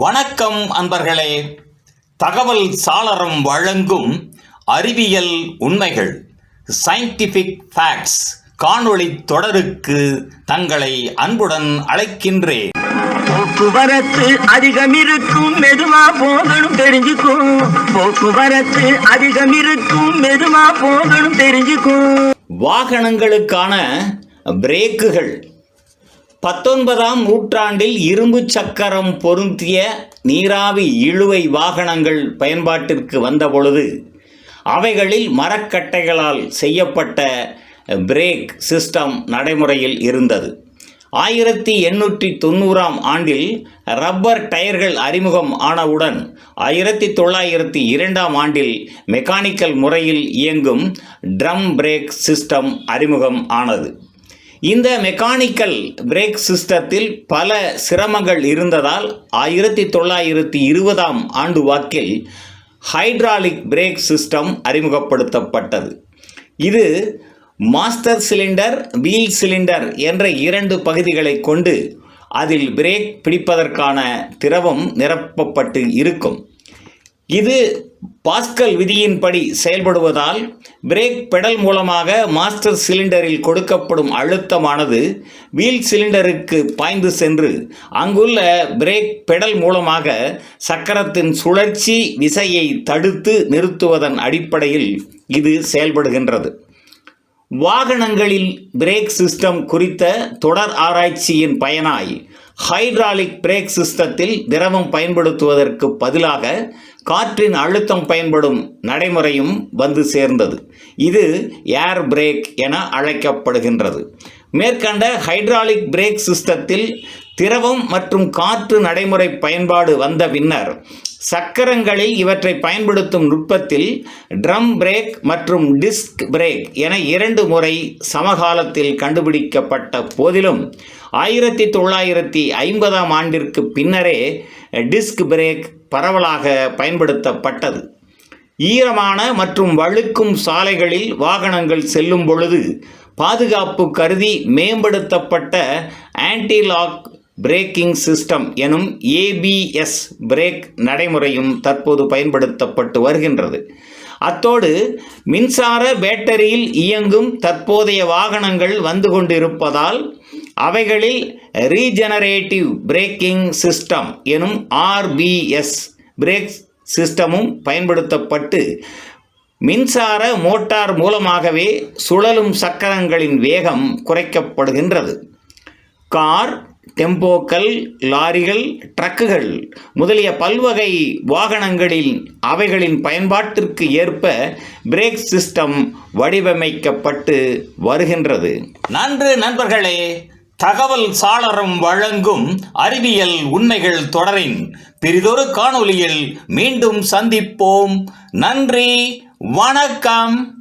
வணக்கம் அன்பர்களே. தகவல் சாளரம் வழங்கும் அறிவியல் உண்மைகள் சயின்டிஃபிக் ஃபேக்ட்ஸ் காணொளி தொடருக்கு தங்களை அன்புடன் அழைக்கின்றேன். போக்குவரத்து அதிகம் இருக்கும் மெதுவா போகணும் தெரிஞ்சுக்கும் போக்குவரத்து அதிகம் இருக்கும் மெதுவா போகணும் தெரிஞ்சுக்கும் வாகனங்களுக்கான பிரேக்குகள் பத்தொன்பதாம் நூற்றாண்டில் இரும்பு சக்கரம் பொருந்திய நீராவி இழுவை வாகனங்கள் பயன்பாட்டிற்கு வந்தபொழுது அவைகளில் மரக்கட்டைகளால் செய்யப்பட்ட பிரேக் சிஸ்டம் நடைமுறையில் இருந்தது. ஆயிரத்தி எண்ணூற்றி தொண்ணூறாம் ஆண்டில் ரப்பர் டயர்கள் அறிமுகம் ஆனவுடன் ஆயிரத்தி தொள்ளாயிரத்தி இரண்டாம் ஆண்டில் மெக்கானிக்கல் முறையில் இயங்கும் ட்ரம் பிரேக் சிஸ்டம் அறிமுகம் ஆனது. இந்த மெக்கானிக்கல் பிரேக் சிஸ்டத்தில் பல சிரமங்கள் இருந்ததால் ஆயிரத்தி தொள்ளாயிரத்தி இருபதாம் ஆண்டு வாக்கில் ஹைட்ராலிக் பிரேக் சிஸ்டம் அறிமுகப்படுத்தப்பட்டது. இது மாஸ்டர் சிலிண்டர் வீல் சிலிண்டர் என்ற இரண்டு பகுதிகளை கொண்டு அதில் பிரேக் பிடிப்பதற்கான திரவம் நிரப்பப்பட்டு இருக்கும். இது பாஸ்கல் விதியின்படி செயல்படுவதால் பிரேக் பெடல் மூலமாக மாஸ்டர் சிலிண்டரில் கொடுக்கப்படும் அழுத்தமானது வீல் சிலிண்டருக்கு பாய்ந்து சென்று அங்குள்ள பிரேக் பெடல் மூலமாக சக்கரத்தின் சுழற்சி விசையை தடுத்து நிறுத்துவதன் அடிப்படையில் இது செயல்படுகின்றது. வாகனங்களில் பிரேக் சிஸ்டம் குறித்த தொடர் ஆராய்ச்சியின் பயனாய் ஹைட்ராலிக் பிரேக் சிஸ்டத்தில் திரவம் பயன்படுத்துவதற்கு பதிலாக காற்றின் அழுத்தம் பயன்படும் நடைமுறையும் வந்து சேர்ந்தது. இது ஏர் பிரேக் என அழைக்கப்படுகின்றது. மேற்கண்ட ஹைட்ராலிக் பிரேக் சிஸ்டத்தில் திரவம் மற்றும் காற்று நடைமுறை பயன்பாடு வந்த பின்னர் சக்கரங்களில் இவற்றை பயன்படுத்தும் நுட்பத்தில் ட்ரம் பிரேக் மற்றும் டிஸ்க் பிரேக் என இரண்டு முறை சமகாலத்தில் கண்டுபிடிக்கப்பட்ட போதிலும் ஆயிரத்தி தொள்ளாயிரத்தி ஐம்பதாம் ஆண்டிற்கு பின்னரே டிஸ்க் பிரேக் பரவலாக பயன்படுத்தப்பட்டது. ஈரமான மற்றும் வழுக்கும் சாலைகளில் வாகனங்கள் செல்லும் பொழுது பாதுகாப்பு கருதி மேம்படுத்தப்பட்ட ஆன்டிலாக் பிரேக்கிங் சிஸ்டம் எனும் ஏபிஎஸ் பிரேக் நடைமுறையும் தற்போது பயன்படுத்தப்பட்டு வருகின்றது. அத்தோடு மின்சார பேட்டரியில் இயங்கும் தற்போதைய வாகனங்கள் வந்து கொண்டிருப்பதால் அவைகளில் ரீஜெனரேட்டிவ் பிரேக்கிங் சிஸ்டம் எனும் ஆர்பிஎஸ் பிரேக் சிஸ்டமும் பயன்படுத்தப்பட்டு மின்சார மோட்டார் மூலமாகவே சுழலும் சக்கரங்களின் வேகம் குறைக்கப்படுகின்றது. கார் டெம்போக்கள் லாரிகள் ட்ரக்குகள் முதலிய பல்வகை வாகனங்களில் அவைகளின் பயன்பாட்டிற்கு ஏற்ப பிரேக் சிஸ்டம் வடிவமைக்கப்பட்டு வருகின்றது. நன்று நண்பர்களே தகவல் சாளரம் வழங்கும் அறிவியல் உண்மைகள் தொடரின் பிரிதொரு காணொளியில் மீண்டும் சந்திப்போம். நன்றி வணக்கம்.